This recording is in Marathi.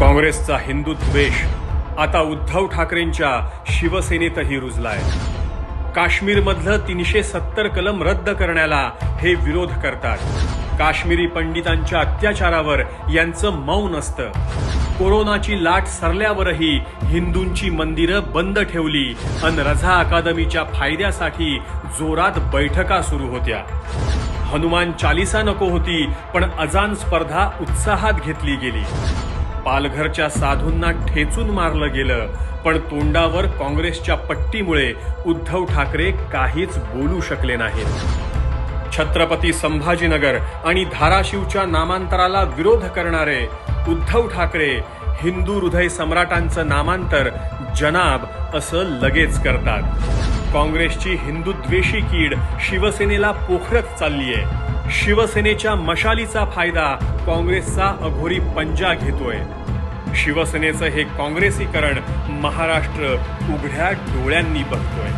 काँग्रेसचा हिंदू द्वेष. आता उद्धव ठाकरेंच्या शिवसेनेतही रुजलाय. काश्मीरमधलं तीनशे सत्तर कलम रद्द करण्याला हे विरोध करतात. काश्मीरी पंडितांच्या अत्याचारावर यांचं मौन असतं. कोरोनाची लाट सरल्यावरही हिंदूंची मंदिरं बंद ठेवली अन रझा अकादमीच्या फायद्यासाठी जोरात बैठका सुरू होत्या. हनुमान चालिसा नको होती पण अजान स्पर्धा उत्साहात घेतली गेली. पालघरच्या साधूंना ठेचून मारलं गेलं. पण तोंडावर काँग्रेसच्या पट्टीमुळे उद्धव ठाकरे काहीच बोलू शकले नाहीत. छत्रपती संभाजीनगर आणि धाराशिवच्या नामांतराला विरोध करणारे उद्धव ठाकरे हिंदू हृदय सम्राटांचं नामांतर जनाब असं लगेच करतात. काँग्रेसची हिंदुद्वेषी कीड शिवसेनेला पोखरत चाललीय. शिवसेनेच्या मशालीचा फायदा काँग्रेसचा अघोरी पंजा घेतोय. शिवसेनेचं हे काँग्रेसीकरण महाराष्ट्र उघड्या डोळ्यांनी बघतोय.